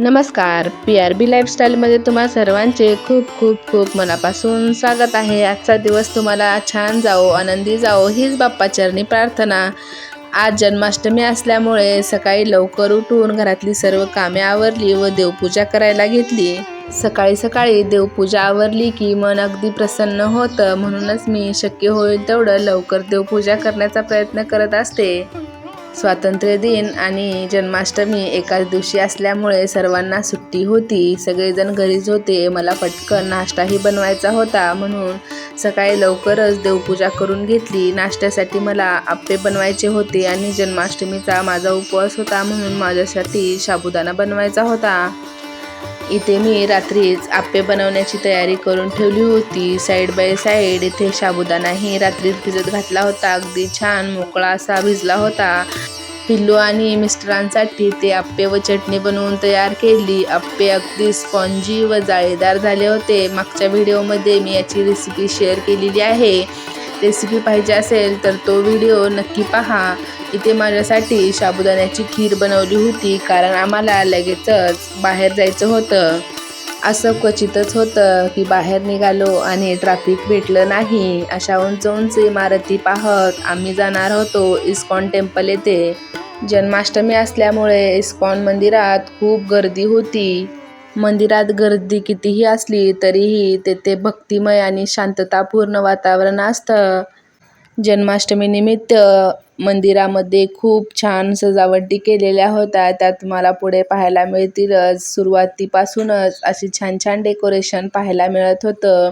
नमस्कार. P R B लाईफस्टाईलमध्ये तुम्हा सर्वांचे खूप खूप खूप मनापासून स्वागत आहे. आजचा दिवस तुम्हाला छान जाओ आनंदी जाओ हीच बाप्पाचरणी प्रार्थना. आज जन्माष्टमी असल्यामुळे सकाळी लवकर उठून घरातली सर्व कामे आवरली व देवपूजा करायला घेतली. सकाळी सकाळी देवपूजा आवरली की मन अगदी प्रसन्न होतं. म्हणूनच मी शक्य होईल तेवढं लवकर देवपूजा करण्याचा प्रयत्न करत असते. स्वातंत्र्य दिन आणि जन्माष्टमी एकाच दिवशी असल्यामुळे सर्वांना सुट्टी होती. सगळेजण घरीच होते. मला पटकन नाश्ताही बनवायचा होता म्हणून सकाळी लवकरच देवपूजा करून घेतली. नाश्त्यासाठी मला आप्पे बनवायचे होते आणि जन्माष्टमीचा माझा उपवास होता म्हणून माझ्यासाठी साबुदाणा बनवायचा होता. इथे मी रात्रीच आप्पे बनवण्याची तयारी करून ठेवली होती. साईड बाय साईड इथे साबुदाणाही रात्रीच भिजत घातला होता. अगदी छान मोकळा असा भिजला होता. पिल्लू आणि मिस्टरांसाठी ते आप्पे व चटणी बनवून तयार केली. आप्पे अगदी स्पॉन्जी व जाळीदार झाले होते. मागच्या व्हिडिओमध्ये मी याची रेसिपी शेअर केलेली आहे. रेसिपी पाहिजे असेल तर तो व्हिडिओ नक्की पहा. इथे माझ्यासाठी साबुदाण्याची खीर बनवली होती कारण आम्हाला लगेचच बाहेर जायचं होतं. असं क्वचितच होतं की बाहेर निघालो आणि ट्रॅफिक भेटलं नाही. अशा उंच उंच इमारती पाहत आम्ही जाणार होतो इस्कॉन टेम्पल येथे. जन्माष्टमी असल्यामुळे इस्कॉन मंदिरात खूप गर्दी होती. मंदिरात गर्दी कितीही असली तरीही तेथे भक्तिमय आणि शांततापूर्ण वातावरण असतं. जन्माष्टमीनिमित्त मंदिरामध्ये खूप छान सजावटी केलेल्या होत्या. त्या तुम्हाला पुढे पाहायला मिळतीलच. सुरुवातीपासूनच अशी छान छान डेकोरेशन पाहायला मिळत होतं.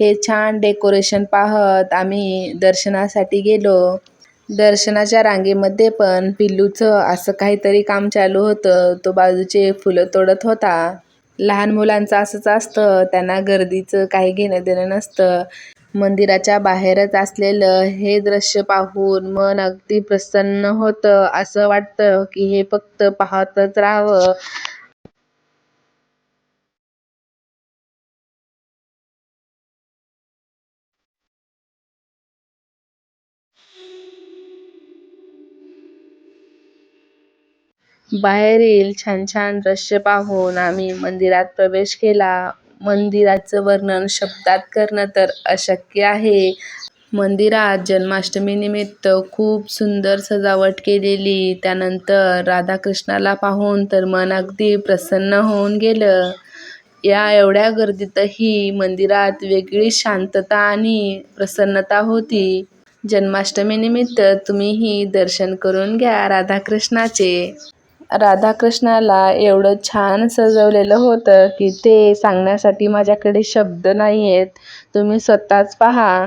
हे छान डेकोरेशन पाहत आम्ही दर्शनासाठी गेलो. दर्शनाच्या रांगेमध्ये पण पिल्लूचं असं काहीतरी काम चालू होतं. तो बाजूचे फुलं तोडत होता. लहान मुलांचं असंच असतं त्यांना गर्दीचं काही घेणं देणं नसतं. मंदिराच्या बाहेरच असलेलं हे दृश्य पाहून मन अगदी प्रसन्न होतं. असं वाटतं की हे फक्त पाहतच राहावं. बाहेरील छान छान दृश्य पाहून. आम्ही मंदिरात प्रवेश केला. मंदिराचं वर्णन शब्दात करणं तर अशक्य आहे. मंदिरात जन्माष्टमीनिमित्त खूप सुंदर सजावट केलेली. त्यानंतर राधाकृष्णाला पाहून तर मन अगदी प्रसन्न होऊन गेलं. या एवढ्या गर्दीतही मंदिरात वेगळी शांतता आणि प्रसन्नता होती. जन्माष्टमीनिमित्त तुम्हीही दर्शन करून घ्या राधाकृष्णाचे. राधाकृष्णाला एवढं छान सजवलेलं होतं की ते सांगण्यासाठी माझ्याकडे शब्द नाही आहेत तुम्ही स्वतःच पहा.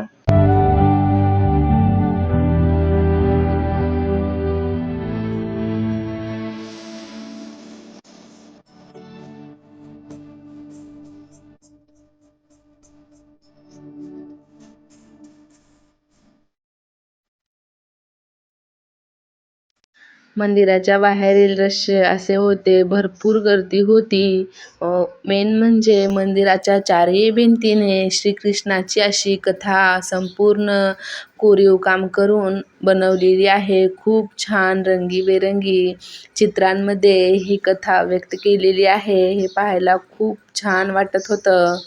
मंदिराच्या बाहेरील दृश्य असे होते. भरपूर गर्दी होती. मेन म्हणजे मंदिराच्या चारही भिंतीने श्रीकृष्णाची अशी कथा संपूर्ण कोरीव काम करून बनवलेली आहे. खूप छान रंगीबेरंगी चित्रांमध्ये ही कथा व्यक्त केलेली आहे. हे पाहायला खूप छान वाटत होतं.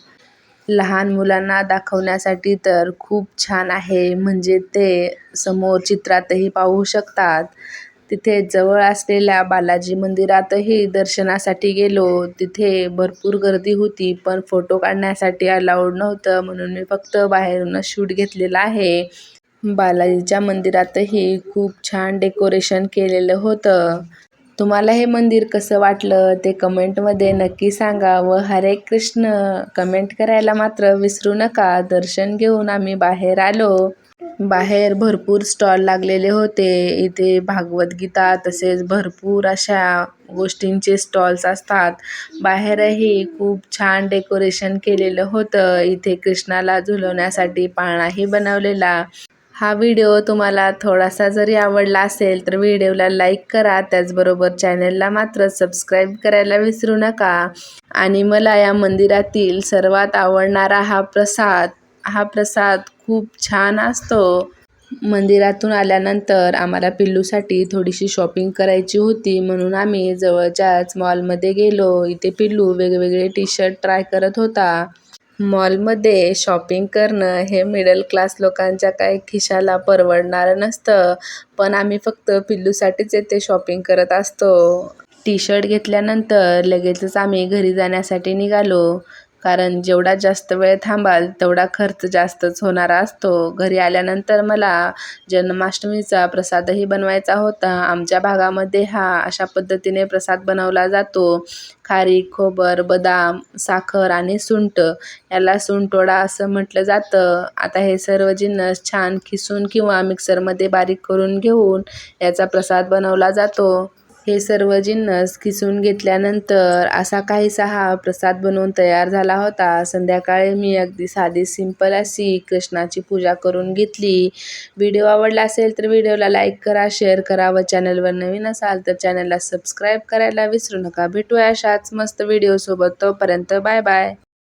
लहान मुलांना दाखवण्यासाठी तर खूप छान आहे. म्हणजे ते समोर चित्रातही पाहू शकतात. तिथे जवळ असलेल्या बालाजी मंदिरातही दर्शनासाठी गेलो. तिथे भरपूर गर्दी होती पण फोटो काढण्यासाठी अलाउड नव्हतं म्हणून मी फक्त बाहेरूनच शूट घेतलेला आहे. बालाजीच्या मंदिरातही खूप छान डेकोरेशन केलेलं होतं. तुम्हाला हे मंदिर कसं वाटलं? ते कमेंटमध्ये नक्की सांगा व हरे कृष्ण. कमेंट करायला मात्र विसरू नका. दर्शन घेऊन आम्ही बाहेर आलो. बाहेर भरपूर स्टॉल लागलेले होते. इथे भागवत गीता तसेच भरपूर अशा गोष्टींचे स्टॉल्स असतात. बाहेरही खूप छान डेकोरेशन केलेलं होतं. इथे कृष्णाला झुलवण्यासाठी पाळणाही बनवलेला. हा व्हिडिओ तुम्हाला थोडासा जरी आवडला असेल तर व्हिडिओला लाईक करा. त्याचबरोबर चॅनलला मात्र सबस्क्राईब करायला विसरू नका. आणि मला या मंदिरातील सर्वात आवडणारा हा प्रसाद हा प्रसाद खूप छान असतो. मंदिरातून आल्यानंतर आम्हाला पिल्लूसाठी थोडीशी शॉपिंग करायची होती. म्हणून आम्ही जवळच्याच मॉलमध्ये गेलो. इथे पिल्लू वेगवेगळे टी शर्ट ट्राय करत होता. मॉलमध्ये शॉपिंग करणं हे मिडल क्लास लोकांच्या काही खिशाला परवडणारं नसतं. पण आम्ही फक्त पिल्लूसाठीच येथे शॉपिंग करत असतो. टी शर्ट घेतल्यानंतर लगेचच आम्ही घरी जाण्यासाठी निघालो. कारण जेवढा जास्त वेळ थांबाल तेवढा खर्च जास्तच होणारा असतो. घरी आल्यानंतर मला जन्माष्टमीचा प्रसादही बनवायचा होता. आमच्या भागामध्ये हा अशा पद्धतीने प्रसाद बनवला जातो. खारीक खोबर बदाम साखर आणि सुंट. याला सुंटोडा असं म्हटलं जातं. आता हे सर्व जिन्नस छान खिसून किंवा मिक्सरमध्ये बारीक करून घेऊन याचा प्रसाद बनवला जातो. हे सर्व जिन्नस किसून घेतल्यानंतर असा काहीसा हा प्रसाद बनवून तयार झाला होता. संध्याकाळी मी अगदी साधी सिंपल अशी कृष्णाची पूजा करून घेतली. व्हिडिओ आवडला असेल तर व्हिडिओला लाईक करा शेअर करा व चॅनलवर नवीन असाल तर चॅनलला सबस्क्राईब करायला विसरू नका. भेटूया अशाच मस्त व्हिडिओसोबत तोपर्यंत बाय बाय